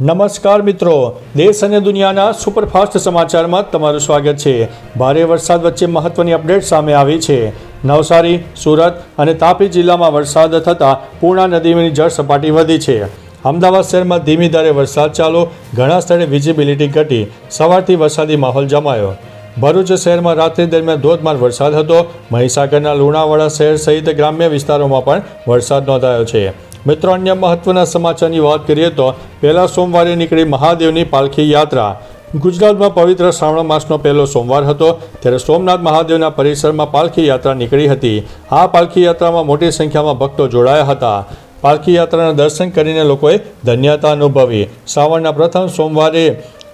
નમસ્કાર મિત્રો. દેશ અને દુનિયાના સુપરફાસ્ટ સમાચારમાં તમારું સ્વાગત છે. ભારે વરસાદ વચ્ચે મહત્વની અપડેટ સામે આવી છે. નવસારી, સુરત અને તાપી જિલ્લામાં વરસાદ થતાં પૂર્ણા નદીની જળ સપાટી વધી છે. અમદાવાદ શહેરમાં ધીમી ધારે વરસાદ ચાલુ, ઘણા સ્થળે વિઝિબિલિટી ઘટી, સવારથી વરસાદી માહોલ જમાયો. ભરૂચ શહેરમાં રાત્રિ દરમિયાન ધોધમાર વરસાદ હતો. મહીસાગરના લુણાવાડા શહેર સહિત ગ્રામ્ય વિસ્તારોમાં પણ વરસાદ નોંધાયો છે. મિત્રો, અન્ય મહત્વના સમાચારની વાત કરીએ તો પહેલા સોમવારે નીકળી મહાદેવની પાલખી યાત્રા. ગુજરાતમાં પવિત્ર શ્રાવણ માસનો પહેલો સોમવાર હતો, ત્યારે સોમનાથ મહાદેવના પરિસરમાં પાલખી યાત્રા નીકળી હતી. આ પાલખી યાત્રામાં મોટી સંખ્યામાં ભક્તો જોડાયા હતા. પાલખી યાત્રાના દર્શન કરીને લોકોએ ધન્યતા અનુભવી. શ્રાવણના પ્રથમ સોમવારે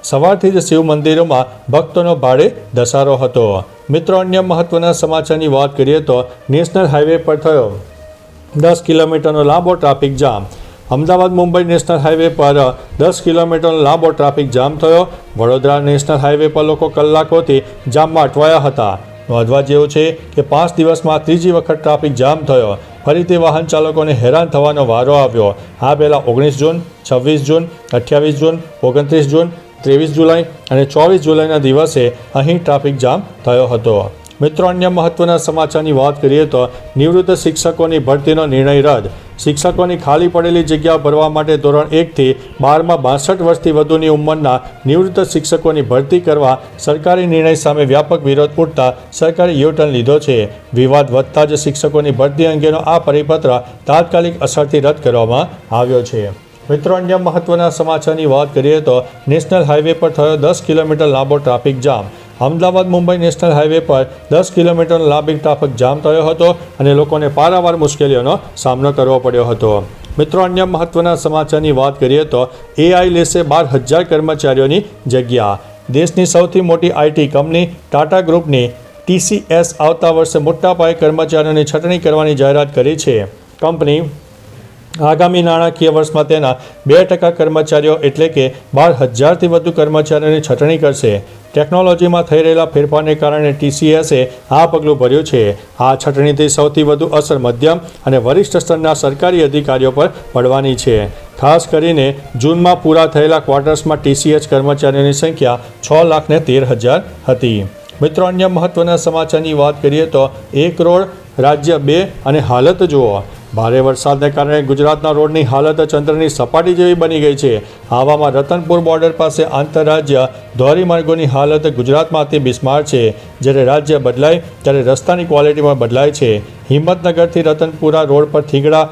સવારથી જ શિવ મંદિરોમાં ભક્તોનો ભારે ધસારો હતો. મિત્રો, અન્ય મહત્વના સમાચારની વાત કરીએ તો નેશનલ હાઈવે પર થયો. દસ કિલોમીટરનો લાંબો traffic jam. Ahmedabad Mumbai national highway પર દસ કિલોમીટરનો લાંબો ટ્રાફિક જામ થયો. વડોદરા નેશનલ હાઈવે પર લોકો કલાકોથી જામમાં અટવાયા હતા. નોંધવા જેવું છે કે પાંચ દિવસમાં ત્રીજી વખત ટ્રાફિક જામ થયો. ફરીથી વાહન ચાલકોને હેરાન થવાનો વારો આવ્યો. આ પહેલાં ઓગણીસ જૂન, છવ્વીસ જૂન, અઠ્યાવીસ જૂન, ઓગણત્રીસ જૂન, ત્રેવીસ જુલાઈ અને ચોવીસ જુલાઈના દિવસે અહીં ટ્રાફિક જામ થયો હતો. મિત્રો, અન્ય મહત્વના સમાચારની વાત કરીએ તો નિવૃત્ત શિક્ષકોની ભરતીનો નિર્ણય રદ. શિક્ષકોની ખાલી પડેલી જગ્યા ભરવા માટે ધોરણ એકથી બારમાં બાસઠ વર્ષથી વધુની ઉંમરના નિવૃત્ત શિક્ષકોની ભરતી કરવા સરકારી નિર્ણય સામે વ્યાપક વિરોધ ઉઠતા સરકારે યુટર્ન લીધો છે. વિવાદ વધતા જ શિક્ષકોની ભરતી અંગેનો આ પરિપત્ર તાત્કાલિક અસરથી રદ કરવામાં આવ્યો છે. મિત્રો, અન્ય મહત્વના સમાચારની વાત કરીએ તો નેશનલ હાઈવે પર થયો દસ કિલોમીટર લાંબો traffic jam. Ahmedabad Mumbai national highway પર દસ કિલોમીટરનો લાંબી ટ્રાફિક જામ થયો હતો અને લોકોને પારાવાર મુશ્કેલીઓનો સામનો કરવો પડ્યો હતો. મિત્રો, અન્ય મહત્વના સમાચારની વાત કરીએ તો એઆઈ લેશે બાર હજાર કર્મચારીઓની જગ્યા. દેશની સૌથી મોટી આઈટી કંપની ટાટા ગ્રુપની ટીસીએસ આવતા વર્ષે મોટા પાયે કર્મચારીઓની છટણી કરવાની જાહેરાત કરી છે. કંપની આગામી નાણાકીય વર્ષમાં તેના બે ટકા કર્મચારીઓ એટલે કે બાર હજારથી વધુ કર્મચારીઓની છટણી કરશે. ટેકનોલોજીમાં થઈ રહેલા ફેરફારને કારણે ટીસીએસે આ પગલું ભર્યું છે. આ છટણીથી સૌથી વધુ અસર મધ્યમ અને વરિષ્ઠ સ્તરના સરકારી અધિકારીઓ પર પડવાની છે. ખાસ કરીને જૂનમાં પૂરા થયેલા ક્વાર્ટર્સમાં ટીસીએચ કર્મચારીઓની સંખ્યા છ લાખને તેર હજાર હતી. મિત્રો, અન્ય મહત્વના સમાચારની વાત કરીએ તો એક કરોડ રાજ્ય બે અને હાલત જુઓ. ભારે વરસાદને કારણે ગુજરાતના રોડની હાલત ચંદ્રની સપાટી જેવી બની ગઈ છે. આવામાં રતનપુર બોર્ડર પાસે આંતરરાજ્ય ધોરીમાર્ગોની હાલત ગુજરાતમાંથી બિસ્માર છે. જ્યારે રાજ્ય બદલાય, ત્યારે રસ્તાની ક્વોલિટીમાં બદલાય છે. હિંમતનગરથી રતનપુરા રોડ પર થીગડા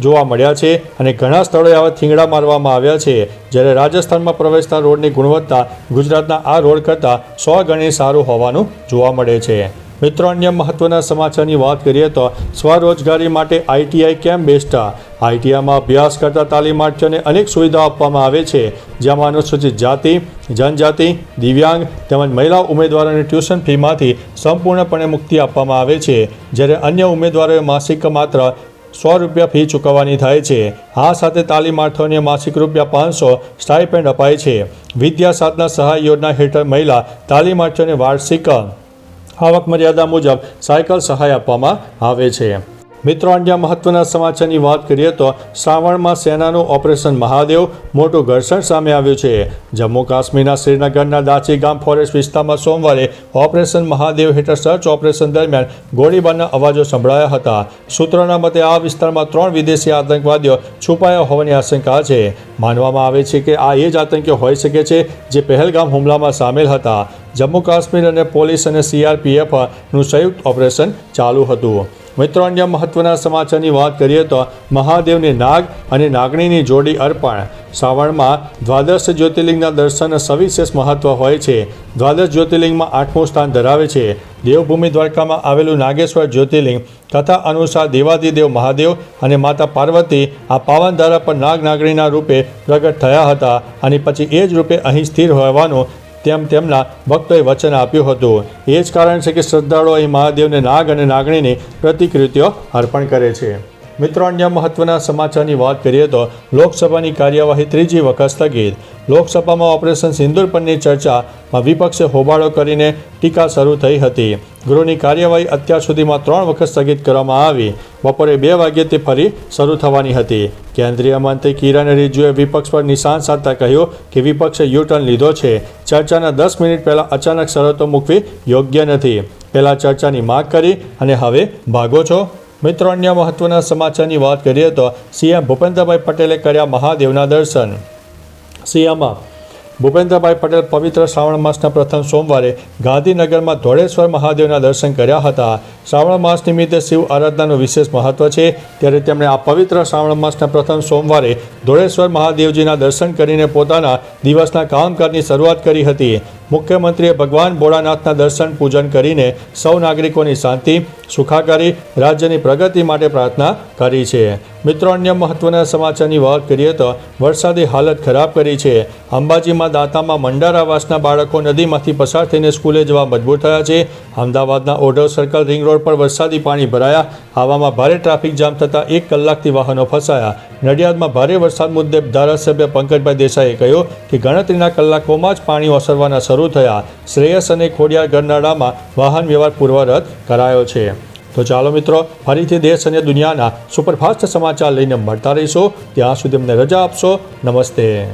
જોવા મળ્યા છે અને ઘણા સ્થળોએ આવા થીંગડા મારવામાં આવ્યા છે. જ્યારે રાજસ્થાનમાં પ્રવેશતા રોડની ગુણવત્તા ગુજરાતના આ રોડ કરતાં સો ગણી સારું હોવાનું જોવા મળે છે. મિત્રો, અન્ય મહત્વના સમાચારની વાત કરીએ તો સ્વરોજગારી માટે આઈટીઆઈ કેમ બેસ્ટ આઈટીઆઈમાં અભ્યાસ કરતા તાલીમાર્થીઓને અનેક સુવિધાઓ આપવામાં આવે છે. જેમાં અનુસૂચિત જાતિ, જનજાતિ, દિવ્યાંગ તેમજ મહિલા ઉમેદવારોને ટ્યુશન ફીમાંથી સંપૂર્ણપણે મુક્તિ આપવામાં આવે છે. જ્યારે અન્ય ઉમેદવારોએ માસિક માત્ર સો રૂપિયા ફી ચૂકવવાની થાય છે. આ સાથે તાલીમાર્થીઓને માસિક રૂપિયા પાંચસો સ્ટાઇપેન્ડ અપાય છે. વિદ્યા સાધના સહાય યોજના હેઠળ મહિલા તાલીમાર્થીઓને વાર્ષિક આવક મર્યાદા મુજબ સાયકલ સહાય આપવામાં આવે છે. મિત્રો, અન્ય મહત્વના સમાચારની વાત કરીએ તો શ્રાવણમાં સેનાનું ઓપરેશન મહાદેવ મોટું ઘર્ષણ સામે આવ્યું છે. જમ્મુ કાશ્મીરના શ્રીનગરના દાચી ગામ ફોરેસ્ટ વિસ્તારમાં સોમવારે ઓપરેશન મહાદેવ હેઠળ સર્ચ ઓપરેશન દરમિયાન ગોળીબારના અવાજો સંભળાયા હતા. સૂત્રોના મતે, આ વિસ્તારમાં ત્રણ વિદેશી આતંકવાદીઓ છુપાયા હોવાની આશંકા છે. માનવામાં આવે છે કે આ એ જ આતંકીઓ હોઈ શકે છે જે પહેલગામ હુમલામાં સામેલ હતા. જમ્મુ કાશ્મીર અને પોલીસ અને સીઆરપીએફનું સંયુક્ત ઓપરેશન ચાલુ હતું. મિત્રો, અન્ય મહત્વના સમાચારની વાત કરીએ તો મહાદેવની નાગ અને નાગણીની જોડી અર્પણ. શ્રાવણમાં દ્વાદશ જ્યોતિર્લિંગના દર્શન સવિશેષ મહત્વ હોય છે. દ્વાદશ જ્યોતિર્લિંગમાં આઠમું સ્થાન ધરાવે છે. દેવભૂમિ દ્વારકામાં આવેલું નાગેશ્વર જ્યોતિર્લિંગ કથા અનુસાર દેવાદિદેવ મહાદેવ અને માતા પાર્વતી આ પાવન ધારા પર નાગ નાગણીના રૂપે પ્રગટ થયા હતા અને પછી એ જ રૂપે અહીં સ્થિર હોવાનું તેમ તેમના ભક્તોએ વચન આપ્યું હતું. એ જ કારણ છે કે શ્રદ્ધાળુઓ અહીં મહાદેવને નાગ અને નાગણીની પ્રતિકૃતિઓ અર્પણ કરે છે. મિત્રો, અન્ય મહત્વના સમાચારની વાત કરીએ તો લોકસભાની કાર્યવાહી ત્રીજી વખત સ્થગિત. લોકસભામાં ઓપરેશન સિંદુર પરની ચર્ચામાં વિપક્ષે હોબાળો કરીને ટીકા શરૂ થઈ હતી. ગૃહની કાર્યવાહી અત્યાર સુધીમાં ત્રણ વખત સ્થગિત કરવામાં આવી. બપોરે બે વાગ્યે તે ફરી શરૂ થવાની હતી. કેન્દ્રીય મંત્રી કિરણ રિજ્જુએ વિપક્ષ પર નિશાન સાધતા કહ્યું કે વિપક્ષે યુ ટર્ન લીધો છે. ચર્ચાના દસ મિનિટ પહેલાં અચાનક શરતો મૂકવી યોગ્ય નથી. પહેલાં ચર્ચાની માગ કરી અને હવે ભાગો છો. મિત્રો, અન્ય મહત્વના સમાચારની વાત કરીએ તો સીએમ ભૂપેન્દ્રભાઈ પટેલે કર્યા મહાદેવના દર્શન. સીએમમાં ભૂપેન્દ્રભાઈ પટેલ પવિત્ર શ્રાવણ માસના પ્રથમ સોમવારે ગાંધીનગરમાં ધોળેશ્વર મહાદેવના દર્શન કર્યા હતા. શ્રાવણ માસ નિમિત્તે શિવ આરાધનાનું વિશેષ મહત્વ છે. ત્યારે તેમણે આ પવિત્ર શ્રાવણ માસના પ્રથમ સોમવારે ધોળેશ્વર મહાદેવજીના દર્શન કરીને પોતાના દિવસના કામકાજની શરૂઆત કરી હતી. મુખ્યમંત્રીએ ભગવાન ભોળાનાથના દર્શન, પૂજન કરીને સૌ નાગરિકોની શાંતિ, સુખાકારી, રાજ્યની પ્રગતિ માટે પ્રાર્થના કરી છે. મિત્રો, અન્ય મહત્વના સમાચારની વાત કરીએ તો વરસાદી હાલત ખરાબ કરી છે. અંબાજીમાં દાંતામાં મંડારાવાસના બાળકો નદીમાંથી પસાર થઈને સ્કૂલે જવા મજબૂર થયા છે. અમદાવાદના ઓઢવ સર્કલ રિંગ રોડ પર વરસાદી પાણી ભરાયા. આવામાં ભારે ટ્રાફિક જામ થતાં એક કલાકથી વાહનો ફસાયા. નડિયાદમાં ભારે વરસાદ મુદ્દે ધારાસભ્ય પંકજભાઈ દેસાઈએ કહ્યું કે ગણતરીના કલાકોમાં જ પાણી ઓસરવાના શરૂ થયા. શ્રેયસ અને ખોડિયાર ગરનાળામાં વાહન વ્યવહાર પૂર્વરત કરાયો છે. તો ચાલો મિત્રો, ફરીથી દેશ અને દુનિયાના સુપરફાસ્ટ સમાચાર લઈને મળતા રહીશું. ત્યાં સુધી અમને રજા આપશો. નમસ્તે.